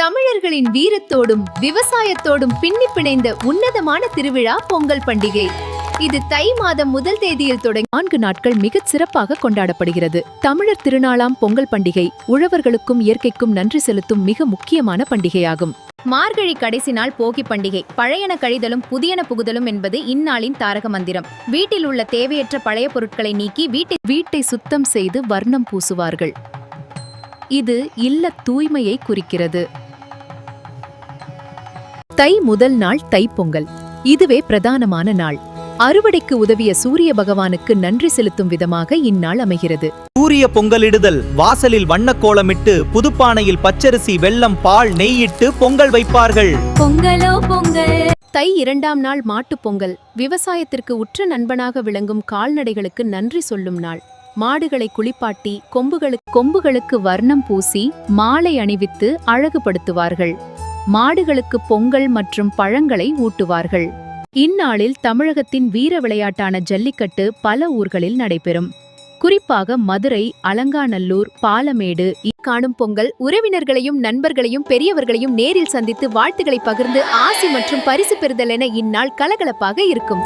தமிழர்களின் வீரத்தோடும் விவசாயத்தோடும் பின்னி பிணைந்த உன்னதமான திருவிழா பொங்கல் பண்டிகை. இது தை மாதம் முதல் தேதியில் தொடங்கி நான்கு நாட்கள் மிகச் சிறப்பாக கொண்டாடப்படுகிறது. தமிழர் திருநாளாம் பொங்கல் பண்டிகை உழவர்களுக்கும் இயற்கைக்கும் நன்றி செலுத்தும் மிக முக்கியமான பண்டிகையாகும். மார்கழி கடைசி நாள் போகி பண்டிகை. பழையன கழிதலும் புதியன புகுதலும் என்பது இந்நாளின் தாரக மந்திரம். வீட்டில் உள்ள தேவையற்ற பழைய பொருட்களை நீக்கி வீட்டை வீட்டை சுத்தம் செய்து வர்ணம் பூசுவார்கள். இது இல்ல தூய்மையை குறிக்கிறது. தை முதல் நாள் தைப்பொங்கல் இதுவே பிரதானமான நாள். அறுவடைக்கு உதவிய சூரிய பகவானுக்கு நன்றி செலுத்தும் விதமாக இந்நாள் அமைகிறது. சூரிய பொங்கலிடுதல் வாசலில் வண்ணக்கோலமிட்டு புதுப்பானையில் பச்சரிசி வெல்லம் பால் நெய்யிட்டு பொங்கல் வைப்பார்கள். பொங்கலோ பொங்கல். தை இரண்டாம் நாள் மாட்டுப் பொங்கல். விவசாயத்திற்கு உற்ற நண்பனாக விளங்கும் கால்நடைகளுக்கு நன்றி சொல்லும் நாள். மாடுகளை குளிப்பாட்டி கொம்புகளுக்கு கொம்புகளுக்கு வர்ணம் பூசி மாலை அணிவித்து அழகுபடுத்துவார்கள். மாடுகளுக்கு பொங்கல் மற்றும் பழங்களை ஊட்டுவார்கள். இந்நாளில் தமிழகத்தின் வீர விளையாட்டான ஜல்லிக்கட்டு பல ஊர்களில் நடைபெறும். குறிப்பாக மதுரை அலங்காநல்லூர் பாலமேடு காணும் பொங்கல் உறவினர்களையும் நண்பர்களையும் பெரியவர்களையும் நேரில் சந்தித்து வாழ்த்துக்களை பகிர்ந்து ஆசி மற்றும் பரிசு பெறுதல் என இந்நாள் கலகலப்பாக இருக்கும்.